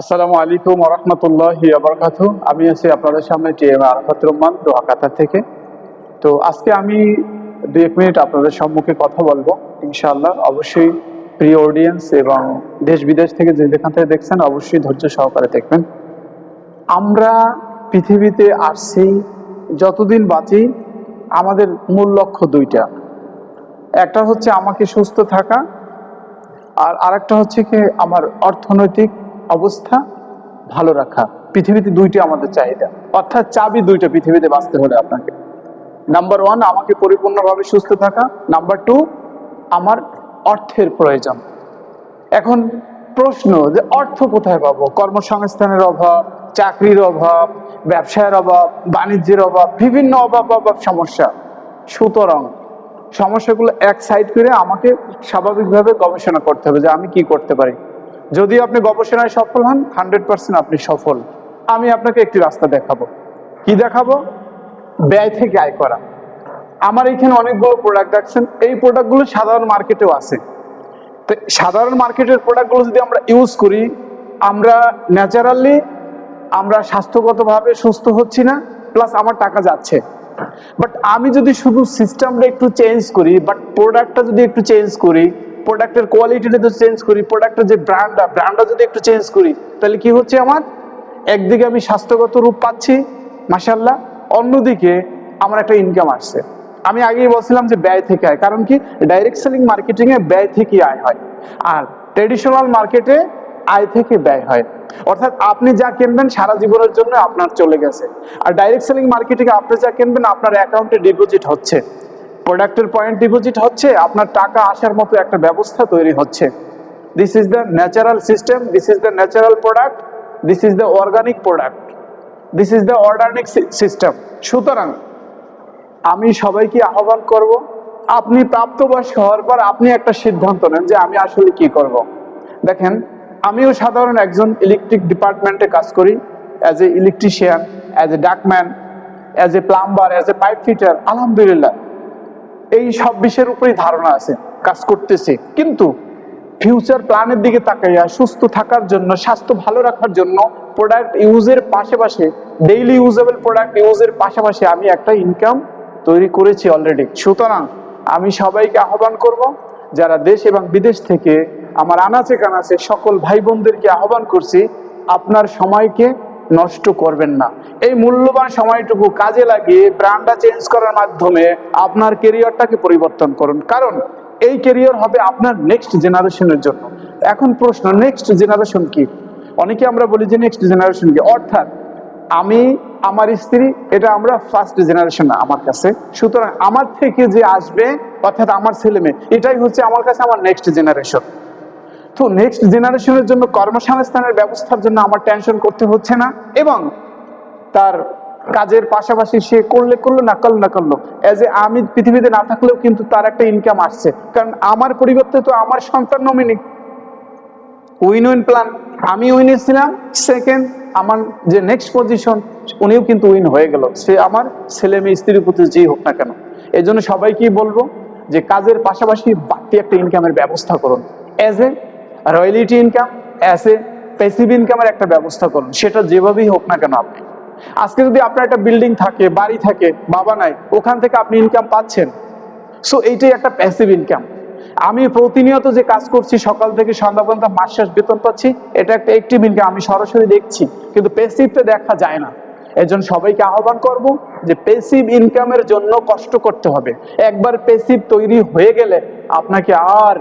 আসসালামু আলাইকুম রহমতুল্লাহ আবরকাত আমি আছি আপনাদের সামনে T M Arafat Rahman Doha Qatar থেকে। তো আজকে আমি দু এক মিনিট আপনাদের সম্মুখে কথা বলব, ইনশাআল্লাহ। অবশ্যই প্রিয় অডিয়েন্স এবং দেশ বিদেশ থেকে যে যেখান থেকে দেখছেন, অবশ্যই ধৈর্য সহকারে দেখবেন। আমরা পৃথিবীতে আসছি, যতদিন বাঁচি, আমাদের মূল লক্ষ্য দুইটা। একটা হচ্ছে আমাকে সুস্থ থাকা, আর আরেকটা হচ্ছে কি, আমার অর্থনৈতিক অবস্থা ভালো রাখা, পৃথিবীতে দুইটি আমাদের চাহিদা। অর্থাৎ চাবি দুইটা পৃথিবীতে বাঁচতে হলে আপনাকে। নাম্বার ওয়ান আমাকে পরিপূর্ণভাবে সুস্থ থাকা। নাম্বার টু আমার অর্থের প্রয়োজন। এখন প্রশ্ন যে অর্থ কোথায় পাবো? কর্মসংস্থানের অভাব, চাকরির অভাব, ব্যবসায়ের অভাব, বাণিজ্যের অভাব, বিভিন্ন অভাব অভাব, সমস্যা। সুতরাং সমস্যাগুলো এক সাইড করে আমাকে স্বাভাবিকভাবে গবেষণা করতে হবে যে আমি কি করতে পারি। যদি আপনি গবেষণায় সফল হন হান্ড্রেড পার্সেন্ট আপনি সফল। আমি আপনাকে একটি রাস্তা দেখাবো। কি দেখাবো? ব্যয় থেকে আয় করা। আমার এখানে অনেকগুলো প্রোডাক্ট দেখছেন। এই প্রোডাক্টগুলো সাধারণ মার্কেটেও আছে। তো সাধারণ মার্কেটের প্রোডাক্টগুলো যদি আমরা ইউজ করি, আমরা ন্যাচারালি আমরা স্বাস্থ্যগতভাবে সুস্থ হচ্ছি না প্লাস আমার টাকা যাচ্ছে। বাট আমি যদি শুধু সিস্টেমটা একটু চেঞ্জ করি বাট প্রোডাক্টটা যদি একটু চেঞ্জ করি প্রোডাক্টের কোয়ালিটিটা যদি চেঞ্জ করি প্রোডাক্টের যে ব্র্যান্ডটা ব্র্যান্ডটা যদি একটু চেঞ্জ করি, তাহলে কি হচ্ছে আমার? একদিকে আমি স্বাস্থ্যগত রূপ পাচ্ছি মাসাল্লাহ অন্যদিকে আমার একটা ইনকাম আসছে। আমি আগেই বলছিলাম যে ব্যয় থেকে আয়, কারণ কি? ডাইরেক্ট সেলিং মার্কেটিং এ ব্যয় থেকে আয় হয়, আর ট্রেডিশনাল মার্কেটে আয় থেকে ব্যয় হয়। অর্থাৎ আপনি যা কিনবেন সারা জীবনের জন্য আপনার চলে গেছে। আর ডাইরেক্ট সেলিং মার্কেটিং আপনি যা কিনবেন, আপনার অ্যাকাউন্টে ডিপোজিট হচ্ছে। প্রোডাক্টের পয়েন্ট ডিপোজিট হচ্ছে, আপনার টাকা আসার মতো একটা ব্যবস্থা তৈরি হচ্ছে। This is the natural system this is the natural product this is the organic product this is the organic system সুতরাং, আমি সবাইকে আহ্বান করব, আপনি প্রাপ্তবয়স্ক হওয়ার পর আপনি একটা সিদ্ধান্ত নেন যে আমি আসলে কি করব। দেখেন, আমিও সাধারণ একজন ইলেকট্রিক ডিপার্টমেন্টে কাজ করি as a electrician as a ductman as a plumber as a pipe fitter আলহামদুলিল্লাহ। এই সব বিষয়ের উপরেই ধারণা আছে, কাজ করতেছি। কিন্তু ফিউচার প্ল্যানের দিকে তাকাইয়া সুস্থ থাকার জন্য, স্বাস্থ্য ভালো রাখার জন্য প্রোডাক্ট ইউজের পাশাপাশি ডেইলি ইউজেবল প্রোডাক্ট ইউজের পাশাপাশি আমি একটা ইনকাম তৈরি করেছি অলরেডি সুতরাং আমি সবাইকে আহ্বান করব, যারা দেশ এবং বিদেশ থেকে আমার আনাচে কানাচে সকল ভাই বোনদেরকে আহ্বান করছি, আপনার সময়কে নষ্ট করবেন না। এই মূল্যবান সময়টুকু কাজে লাগিয়ে ব্র্যান্ডটা চেঞ্জ করার মাধ্যমে আপনার কেরিয়ারটাকে পরিবর্তন করুন। কারণ এই কেরিয়ার হবে আপনার নেক্সট জেনারেশনের জন্য। এখন প্রশ্ন নেক্সট জেনারেশন কি? অনেকে আমরা বলি যে নেক্সট জেনারেশন কি? অর্থাৎ আমি, আমার স্ত্রী, এটা আমরা ফার্স্ট জেনারেশন আমার কাছে। সুতরাং আমার থেকে যে আসবে, অর্থাৎ আমার ছেলে মেয়ে এটাই হচ্ছে আমার কাছে আমার নেক্সট জেনারেশন তো নেক্সট জেনারেশনের জন্য কর্মসংস্থানের ব্যবস্থার জন্য আমার টেনশন করতে হচ্ছে না এবং তার কাজের পাশাপাশি সে করলে করল না করল না করল। এজ এ আমি পৃথিবীতে না থাকলেও কিন্তু তার একটা ইনকাম আসছে। কারণ আমার পরিবর্তে তো আমার সন্তান নমিনি উইন উইন প্ল্যান আমি উইনে ছিলাম সেকেন্ড আমার যে নেক্সট পজিশন উনিও কিন্তু উইন হয়ে গেল। সে আমার ছেলে মেয়ে স্ত্রীর প্রতি যেই হোক না কেন। এই জন্য সবাইকেই বলব যে কাজের পাশাপাশি বাড়তি একটা ইনকামের ব্যবস্থা করুন। As a royalty income as a passive ইনকামের একটা ব্যবস্থা করুন। সেটা যেভাবেই হোক না কেন আপনি। আজকে যদি আপনার একটা বিল্ডিং থাকে, বাড়ি থাকে, বাবা নাই, ওখান থেকে আপনি ইনকাম পাচ্ছেন। সো এইটাই একটা প্যাসিভ ইনকাম আমি প্রতিনিয়ত যে কাজ করছি, সকাল থেকে সন্ধ্যা পর্যন্ত মাস শেষ বেতন পাচ্ছি, এটা একটা একটিভ ইনকাম আমি সরাসরি দেখছি। কিন্তু প্যাসিভটা দেখা যায় না। এর জন্য সবাইকে আহ্বান করব যে পেসিভ ইনকামের জন্য কষ্ট করতে হবে। একবার পেসিভ তৈরি হয়ে গেলে আপনাকে আর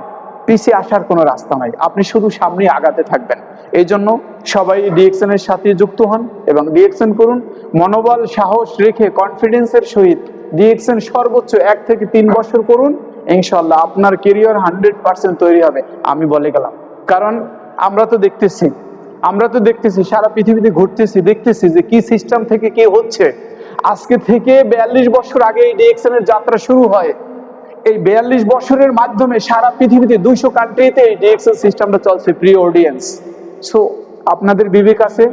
পিছিয়ে আসার কোনো রাস্তা নাই। আপনি শুধু সামনে আগাতে থাকবেন। এই জন্য সবাই ডিএকশন এর সাথে যুক্ত হন এবং ডিএকশন করুন। মনোবল, সাহস রেখে কনফিডেন্সের সহিত ডিএকশন সর্বোচ্চ এক থেকে তিন বছর করুন। ইনশাল্লাহ আপনার কেরিয়ার হান্ড্রেড পার্সেন্ট তৈরি হবে। আমি বলে গেলাম। কারণ আমরা তো দেখতেছি, আমরা তো দেখতেছি, সারা পৃথিবীতে ঘুরতেছি, দেখতেছি যে কি সিস্টেম থেকে কি হচ্ছে। আজকে থেকে বিয়াল্লিশ বছর আগে এই ডিএকশন এর যাত্রা শুরু হয়। এই বিয়াল্লিশ বছরের মাধ্যমে সারা পৃথিবীতে দুইশো কান্ট্রিতে এই ডিএক্সএল সিস্টেমটা চলছে প্রি অডিয়েন্স সো আপনাদের বিবেক আছে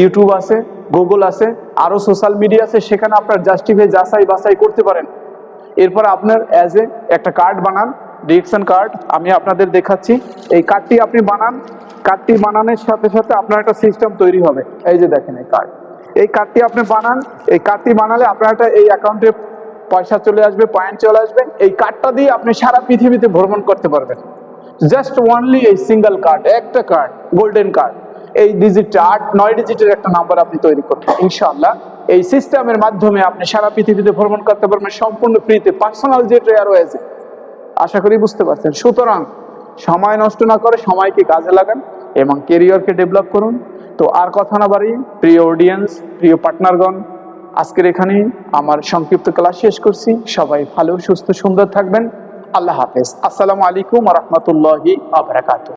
ইউটিউব আছে গুগল আছে আরও সোশ্যাল মিডিয়া আছে, সেখানে আপনার জাস্টিফাই যাচাই বাছাই করতে পারেন। এরপর আপনার অ্যাজ এ একটা কার্ড বানান ডিএকশন কার্ড আমি আপনাদের দেখাচ্ছি। এই কার্ডটি আপনি বানান কার্ডটি বানানোর সাথে সাথে আপনার একটা সিস্টেম তৈরি হবে। এই যে দেখেন এই কার্ড এই কার্ডটি আপনি বানান, এই কার্ডটি বানালে আপনার একটা এই অ্যাকাউন্টে পয়সা চলে আসবে, পয়েন্ট চলে আসবে, এই কার্ডটা দিয়ে আপনি সারা পৃথিবীতে ভ্রমণ করতে পারবেন। জাস্ট ওনলি এই সিঙ্গেল কার্ড একটা কার্ড গোল্ডেন কার্ড এই ডিজিটটা আট, নয় ডিজিটের একটা নাম্বার আপনি তৈরি করবেন ইনশাআল্লাহ। এই সিস্টেমের মাধ্যমে আপনি সারা পৃথিবীতে ভ্রমণ করতে পারবেন, সম্পূর্ণ ফ্রিতে পার্সোনাল যে ট্রেয়ার এয়ারওয়েজে আশা করি বুঝতে পারছেন। সুতরাং, সময় নষ্ট না করে সময়কে কাজে লাগান এবং কেরিয়ারকে ডেভেলপ করুন। তো আর কথা না বাড়ি প্রিয় অডিয়েন্স প্রিয় পার্টনারগণ আজকের এখানে আমার সংক্ষিপ্ত ক্লাস শেষ করছি। সবাই ভালো, সুস্থ, সুন্দর থাকবেন। আল্লাহ হাফেজ। আসসালামু আলাইকুম রহমতুল্লাহি আবরাকাতু